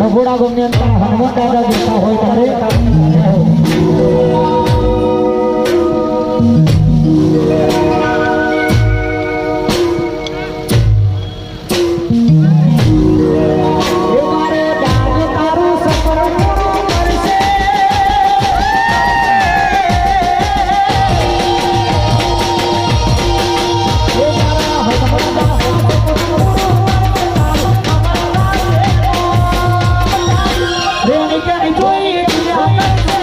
બગોડા ગમે હનુમાન દાદા દેતા હોય ત્યારે enjoy it.